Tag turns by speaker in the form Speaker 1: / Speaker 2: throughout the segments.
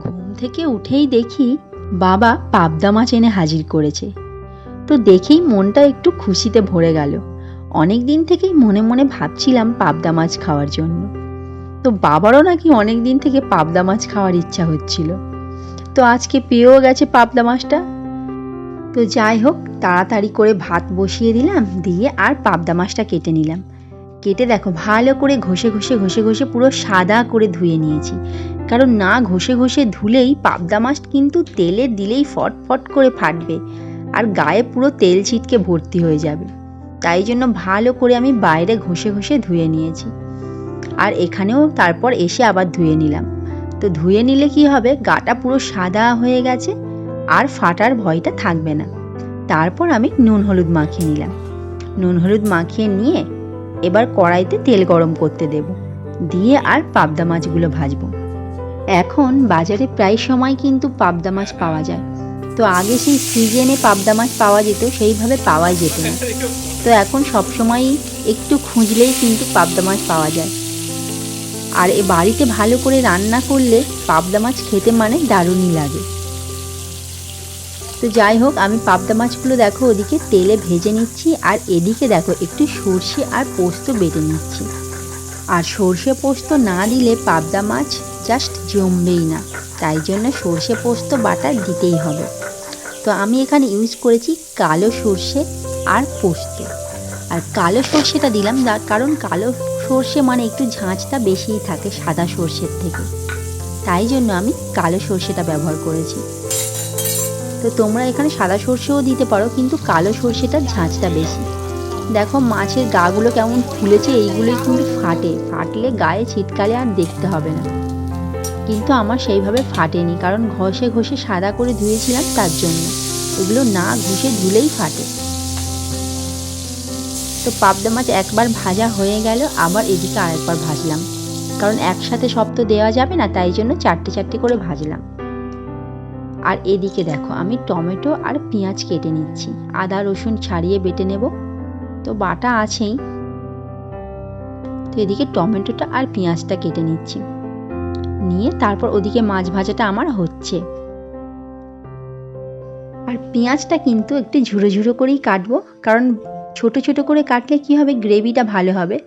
Speaker 1: ঘুম থেকে উঠেই দেখি বাবা পাবদা মাছ এনে হাজির করেছে। তো দেখেই মনটা একটু খুশিতে ভরে গেল। অনেক দিন থেকেই মনে মনে ভাবছিলাম পাবদা মাছ খাওয়ার জন্য। তো বাবারও নাকি অনেক দিন থেকে পাবদা মাছ খাওয়ার ইচ্ছা হচ্ছিল। তো আজকে পেয়েও গেছে পাবদা মাছটা। তো যাই হোক, তাড়াতাড়ি করে ভাত বসিয়ে দিলাম, দিয়ে আর পাবদা মাছটা কেটে নিলাম। কেটে দেখো, ভালো করে ঘষে ঘষে ঘষে ঘষে পুরো সাদা করে ধুয়ে নিয়েছি। কারণ না ঘষে ঘষে ধুলেই পাবদা মাছ কিন্তু তেলে দিলেই ফটফট করে ফাটবে আর গায়ে পুরো তেল ছিটকে ভর্তি হয়ে যাবে। তাই জন্য ভালো করে আমি বাইরে ঘষে ঘষে ধুয়ে নিয়েছি। আর এখানেও তারপর এসে আবার ধুয়ে নিলাম। তো ধুয়ে নিলে কি হবে? গাটা পুরো সাদা হয়ে গেছে আর ফাটার ভয়টা থাকবে না। তারপর আমি নুন হলুদ মাখিয়ে নিলাম। নুন হলুদ মাখিয়ে নিয়ে এবার কড়াইতে তেল গরম করতে দেব। দিয়ে আর পাবদা মাছগুলো ভাজবো। এখন বাজারে প্রায় সময় কিন্তু পাবদা মাছ পাওয়া যায়। তো আগে সেই সিজনে পাবদা মাছ পাওয়া যেত, সেইভাবে পাওয়াই যেত না। তো এখন সব সময়ই একটু খুঁজলেই কিন্তু পাবদা মাছ পাওয়া যায়। আর এ বাড়িতে ভালো করে রান্না করলে পাবদা মাছ খেতে মানে দারুণই লাগে। তো যাই হোক, আমি পাবদা মাছগুলো দেখো, ওদিকে তেলে ভেজে নিচ্ছি, আর এদিকে দেখো একটু সর্ষে আর পোস্ত বেটে নিচ্ছি। আর সর্ষে পোস্ত না দিলে পাবদা মাছ জাস্ট জমবেই না, তাই জন্য সর্ষে পোস্ত বাটা দিতেই হবে। তো আমি এখানে ইউজ করেছি কালো সর্ষে আর পোস্ত। আর কালো সর্ষেটা দিলাম কারণ কালো সর্ষে মানে একটু ঝাঁঝটা বেশিই থাকে সাদা সর্ষের থেকে। তাই জন্য আমি কালো সর্ষেটা ব্যবহার করেছি। তো তোমরা এখানে সাদা সর্ষেও দিতে পারো, কিন্তু কালো সর্ষেটার ঝাঁঝটা বেশি। দেখো, মাছের গাগুলো কেমন ফুলেছে, এইগুলোই কিন্তু ফাটে। ফাটলে গায়ে ছিটকালে আর দেখতে হবে না। কিন্তু আমার সেইভাবে ফাটেনি, কারণ ঘষে ঘষে সাদা করে ধুয়েছিলাম তার জন্য। এগুলো না ঘষে ধুলেই ফাটে। তো পাবদা মাছ একবার ভাজা হয়ে গেল, আবার এদিকে আরেকবার ভাজলাম। কারণ একসাথে সব তো দেওয়া যাবে না, তাই জন্য চারটে চারটে করে ভাজলাম। আর এদিকে দেখো, আমি টমেটো আর পেঁয়াজ কেটে নিচ্ছি। আদা, রসুন ছাড়িয়ে বেটে নেব। তো বাটা আছেই। তো এদিকে টমেটোটা আর পেঁয়াজটা কেটে নিচ্ছি। নিয়ে তারপর ওদিকে মাছ ভাজাটা আমার হচ্ছে। আর পেঁয়াজটা কিন্তু একটু ঝুড়ো ঝুড়ো করেই কাটবো, কারণ ছোট ছোট করে কাটলে কি হবে, গ্রেভিটা ভালো হবে।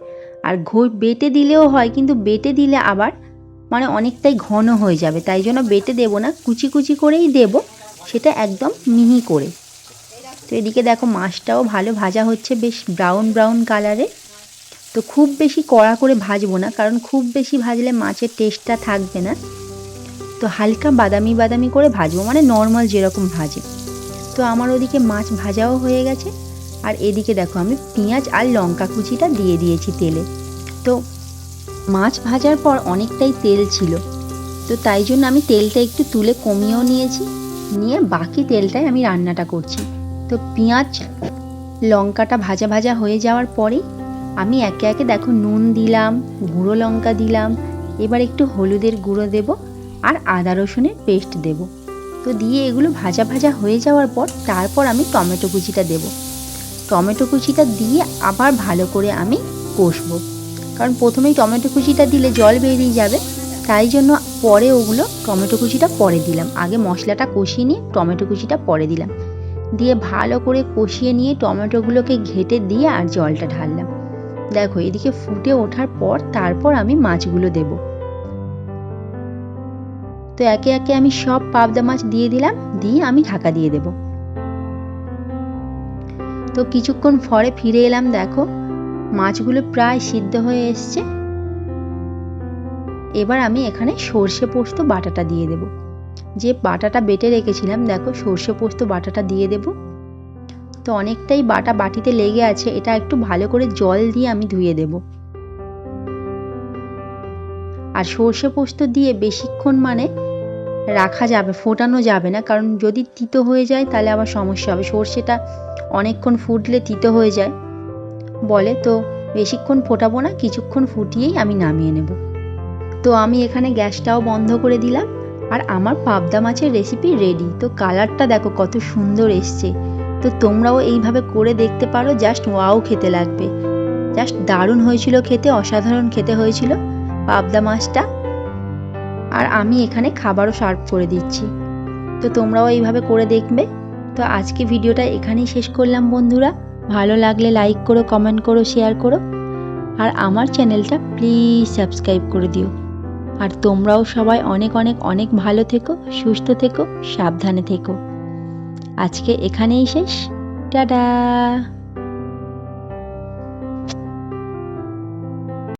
Speaker 1: আর ঘো বেটে দিলেও হয়, কিন্তু বেটে দিলে আবার মানে অনেকটাই ঘন হয়ে যাবে। তাই জন্য বেটে দেব না, কুচি কুচি করেই দেব, সেটা একদম মিহি করে। তো এদিকে দেখো মাছটাও ভালো ভাজা হচ্ছে, বেশ ব্রাউন ব্রাউন কালারে তো খুব বেশি কড়া করে ভাজবো না, কারণ খুব বেশি ভাজলে মাছের টেস্টটা থাকবে না। তো হালকা বাদামি বাদামি করে ভাজবো মানে নর্মাল যেরকম ভাজে। তো আমার ওদিকে মাছ ভাজাও হয়ে গেছে। আর এদিকে দেখো আমি পেঁয়াজ আর লঙ্কা কুচিটা দিয়ে দিয়েছি তেলে। তো মাছ ভাজার পর অনেকটাই তেল ছিল। তো তাই জন্য আমি তেলটা একটু তুলে কমিয়েও নিয়েছি। নিয়ে বাকি তেলটাই আমি রান্নাটা করছি। তো পেঁয়াজ, লঙ্কাটা ভাজা ভাজা হয়ে যাওয়ার পরেই আমি একে একে দেখো নুন দিলাম, গুঁড়ো লঙ্কা দিলাম, এবার একটু হলুদের গুঁড়ো দেব আর আদা রসুনের পেস্ট দেব। তো দিয়ে এগুলো ভাজা ভাজা হয়ে যাওয়ার পর তারপর আমি টমেটো কুচিটা দেব। টমেটো কুচিটা দিয়ে আবার ভালো করে আমি কষবো। কারণ প্রথমেই টমেটো কুচিটা দিলে জল বেরিয়ে যাবে, তাই জন্য পরে ওগুলো টমেটো কুচিটা পরে দিলাম। আগে মশলাটা কষিয়ে নিয়ে টমেটো কুচিটা পরে দিলাম। দিয়ে ভালো করে কষিয়ে নিয়ে টমেটোগুলোকে ঘেটে দিয়ে আর জলটা ঢাললাম। দেখো, এদিকে ফুটে ওঠার পর তারপর আমি মাছগুলো দেব। তো একে একে আমি সব পাবদা মাছ দিয়ে দিলাম, দিয়ে আমি ঢাকা দিয়ে দেব। তো কিছুক্ষণ পরে ফিরে এলাম, দেখো। মাছগুলো প্রায় সিদ্ধ হয়ে এসছে। এবার আমি এখানে সর্ষে পোস্ত বাটাটা দিয়ে দেব। যে বাটাটা বেটে রেখেছিলাম, দেখো সর্ষে পোস্ত বাটাটা দিয়ে দেব। তো অনেকটাই বাটা বাটিতে লেগে আছে, এটা একটু ভালো করে জল দিয়ে আমি ধুয়ে দেব। আর সর্ষে পোস্ত দিয়ে বেশিক্ষণ মানে রাখা যাবে, ফোটানো যাবে না। কারণ যদি তিতো হয়ে যায়, তাহলে আবার সমস্যা হবে। সর্ষেটা অনেকক্ষণ ফুটলে তিতো হয়ে যায়। বলে, তো, বেশিক্ষণ ফোটাবো না, কিছুক্ষণ ফুটিয়েই আমি নামিয়ে নেব। তো, আমি এখানে গ্যাসটাও বন্ধ করে দিলাম, আর আমার পাবদা মাছের রেসিপি রেডি তো কালারটা দেখো কত সুন্দর এসছে। তো, তোমরাও এইভাবে করে দেখতে পারো জাস্ট ওয়াও খেতে লাগবে। জাস্ট দারুণ হয়েছিল খেতে, অসাধারণ খেতে হয়েছিল পাবদা মাছটা। আর আমি এখানে খাবারও সার্ভ করে দিচ্ছি। তো, তোমরাও এইভাবে করে দেখবে। তো, আজকে ভিডিওটা এখানেই শেষ করলাম, বন্ধুরা। ভালো লাগলে লাইক করো কমেন্ট করো শেয়ার করো। আর আমার চ্যানেলটা প্লিজ সাবস্ক্রাইব করে দিও। আর তোমরাও সবাই অনেক অনেক অনেক ভালো থেকো, সুস্থ থেকো, সাবধানে থেকো। আজকে এখানেই শেষ। টাটা!